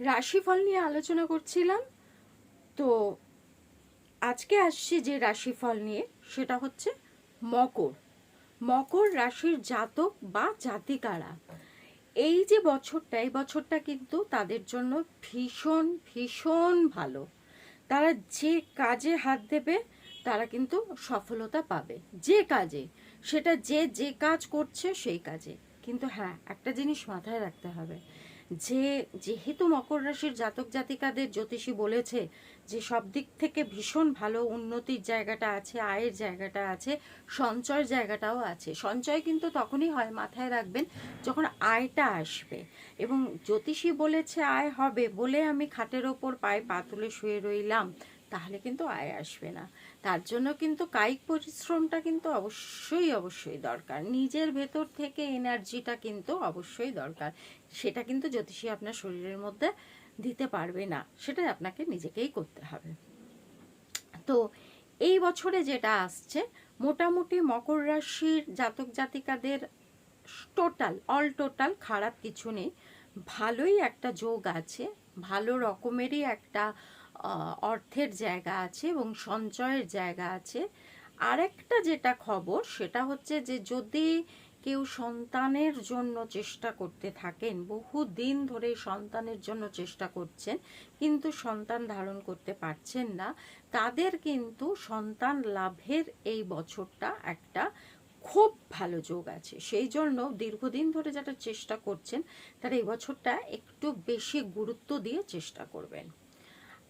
রাশিফল নিয়ে আলোচনা করছিলাম। তো আজকে আসছি যে রাশিফল নিয়ে, সেটা হচ্ছে মকর। মকর রাশির জাতক বা জাতিকারা। এই যে বছরটা, এই বছরটা কিন্তু তাদের জন্য ভীষণ ভীষণ ভালো। তারা যে কাজে হাত দেবে, তারা কিন্তু সফলতা পাবে। যে কাজে, সেটা যে যে কাজ করছে, সেই কাজে। কিন্তু হ্যাঁ একটা জিনিস মাথায় রাখতে হবে। যে, যেহেতু মকর রাশির জাতক জাতিকাদের জ্যোতিষী বলেছে যে সব দিক থেকে ভীষণ ভালো উন্নতির জায়গাটা আছে, আয়ের জায়গাটা আছে, সঞ্চয়ের জায়গাটাও আছে। সঞ্চয় কিন্তু তখনই হয় মাথায় রাখবেন যখন আয়টা আসবে। এবং জ্যোতিষী বলেছে আয় হবে বলে আমি খাটের ওপর পায়ে পা তুলে শুয়ে রইলাম। তাহলে কিন্তু আয় আসবে না। তার জন্য কিন্তু কায়িক পরিশ্রমটা কিন্তু অবশ্যই অবশ্যই দরকার। নিজের ভেতর থেকে এনার্জিটা কিন্তু অবশ্যই দরকার। সেটা কিন্তু জ্যোতিষী আপনার শরীরের মধ্যে দিতে পারবে না। সেটা আপনাকে নিজেকেই করতে হবে। তো এই বছরে যেটা আসছে, মোটামুটি মকর রাশির জাতক জাতিকাদের টোটাল অল টোটাল খারাপ কিছু নেই। ভালোই একটা যোগ আছে। ভালো রকমেরই একটা অর্থের জায়গা আছে এবং সঞ্চয়ের জায়গা আছে। আরেকটা যেটা খবর, সেটা হচ্ছে যে যদি কেউ সন্তানের জন্য চেষ্টা করতে থাকেন, বহু দিন ধরে সন্তানের জন্য চেষ্টা করছেন, কিন্তু সন্তান ধারণ করতে পারছেন না, তাদের কিন্তু সন্তান লাভের এই বছরটা একটা খুব ভালো যোগ আছে। সেই জন্য দীর্ঘদিন ধরে যারা চেষ্টা করছেন, তারা এই বছরটা একটু বেশি গুরুত্ব দিয়ে চেষ্টা করবেন।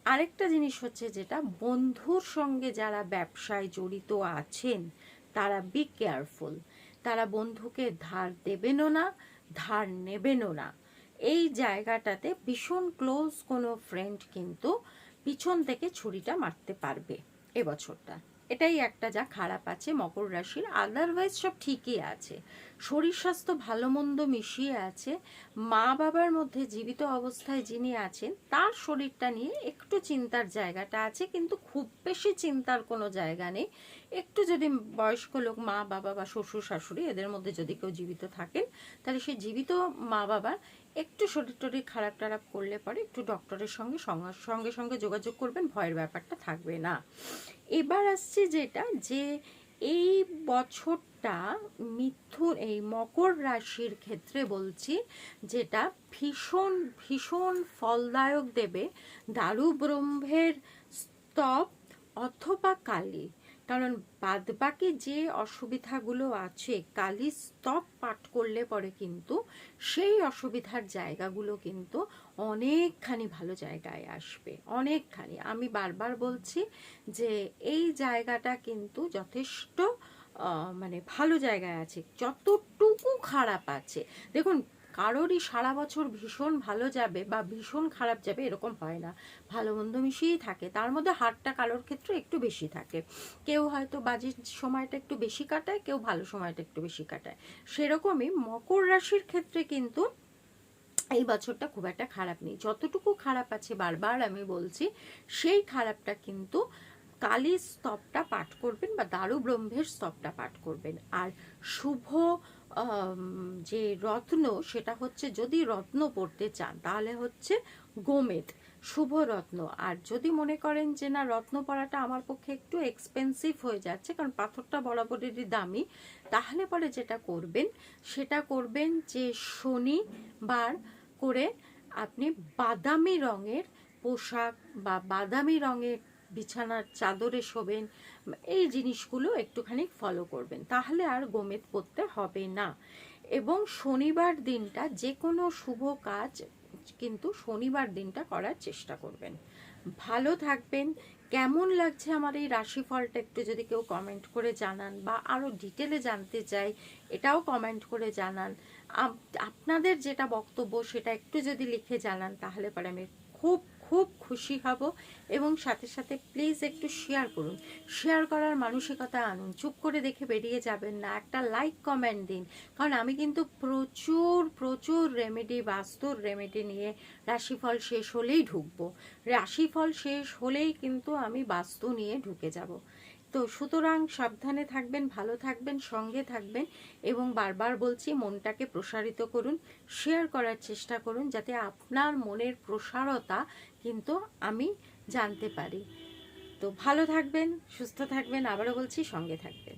আরেকটা জিনিস হচ্ছে যেটা, বন্ধুর সঙ্গে যারা ব্যবসায় জড়িত আছেন, তারা বি কেয়ারফুল তারা বন্ধুকে ধার দেবেনও না, ধার নেবেনও না। এই জায়গাটাতে ভীষণ ক্লোজ কোনো ফ্রেন্ড কিন্তু পিছন থেকে ছুরিটা মারতে পারবে এবছরটা। এটাই একটা যা খারাপ আছে মকর রাশির। আদারওয়াইজ সব ঠিকই আছে। শরীর স্বাস্থ্য ভালো মন্দ মিশিয়ে আছে। মা বাবার মধ্যে জীবিত অবস্থায় যিনি আছেন, তার শরীরটা নিয়ে একটু চিন্তার জায়গাটা আছে, কিন্তু খুব বেশি চিন্তার কোনো জায়গা নেই। একটু যদি বয়স্ক লোক মা বাবা বা শ্বশুর শাশুড়ি এদের মধ্যে যদি কেউ জীবিত থাকেন, তাহলে সেই জীবিত মা বাবার একটু শরীর টরীর খারাপ টারাপ করলে পরে একটু ডক্টরের সঙ্গে সঙ্গে সঙ্গে সঙ্গে যোগাযোগ করবেন, ভয়ের ব্যাপারটা থাকবে না। এবার আসছে যেটা যে এই বছরটা মিথুন এই মকর রাশির ক্ষেত্রে বলছি যেটা ভীষণ ভীষণ ফলদায়ক দেবে দারু ব্রহ্মের স্তব অথবা কালী। কারণ বাদবাকি যে অসুবিধাগুলো আছে, কালী স্তব পাঠ করলে পরে কিন্তু সেই অসুবিধার জায়গাগুলো কিন্তু অনেকখানি ভালো জায়গায় আসবে, অনেকখানি। আমি বারবার বলছি যে এই জায়গাটা কিন্তু যথেষ্ট মানে ভালো জায়গায় আছে, যতটুকু খারাপ আছে। দেখুন কারোরই সারা বছর ভীষণ ভালো যাবে বা ভীষণ খারাপ যাবে এরকম হয় না। ভালো মন্দ মিশিয়েই থাকে। তার মধ্যে হারটা কারোর ক্ষেত্রে একটু বেশি থাকে। কেউ হয়তো বাজে সময়টা একটু বেশি কাটায়, কেউ ভালো সময়টা একটু বেশি কাটায়। সেরকমই মকর রাশির ক্ষেত্রে কিন্তু এই বছরটা খুব একটা খারাপ নেই। যতটুকু খারাপ আছে বারবার আমি বলছি, সেই খারাপটা কিন্তু কালী স্তবটা পাঠ করবেন বা দারু ব্রহ্মের স্তবটা পাঠ করবেন। আর শুভ যে রত্ন, সেটা হচ্ছে যদি রত্ন পড়তে চান, তাহলে হচ্ছে গোমেদ শুভ রত্ন আর যদি মনে করেন যে না, রত্ন পড়াটা আমার পক্ষে একটু এক্সপেন্সিভ হয়ে যাচ্ছে, কারণ পাথরটা বরাবরেরই দামি, তাহলে পরে যেটা করবেন, সেটা করবেন যে শনিবার করে আপনি বাদামি রঙের পোশাক বা বাদামি রঙের বিছানার চাদরে শোবেন, এই জিনিসগুলো একটুখানি ফলো করবেন। তাহলে আর গোমেদ পড়তে হবে না। এবং শনিবার দিনটা যে কোনো শুভ কাজ কিন্তু শনিবার দিনটা করার চেষ্টা করবেন। ভালো থাকবেন। কেমন লাগছে আমার এই রাশিফলটা একটু যদি কেউ কমেন্ট করে জানান বা আরও ডিটেলে জানতে চাই এটাও কমেন্ট করে জানান। আপনাদের যেটা বক্তব্য সেটা একটু যদি লিখে জানান, তাহলে পরে আমি খুব খুব খুশি হব এবং সাথে সাথে প্লিজ একটু শেয়ার করুন। শেয়ার করার মানসিকতা আনুন। চুপ করে দেখে বেরিয়ে যাবেন না। একটা লাইক কমেন্ট দিন। কারণ আমি কিন্তু প্রচুর প্রচুর রেমেডি বাস্তুর রেমেডি নিয়ে রাশিফল শেষ হলেই ঢুকবো। রাশিফল শেষ হলেই কিন্তু আমি বাস্তু নিয়ে ঢুকে যাব। তো সুতরাং সাবধানে থাকবেন, ভালো থাকবেন, সঙ্গে থাকবেন এবং বারবার বলছি, মনটাকে প্রসারিত করুন শেয়ার করার চেষ্টা করুন যাতে আপনার মনের প্রসারতা কিন্তু আমি জানতে পারি। তো ভালো থাকবেন সুস্থ থাকবেন আবারও বলছি সঙ্গে থাকবেন।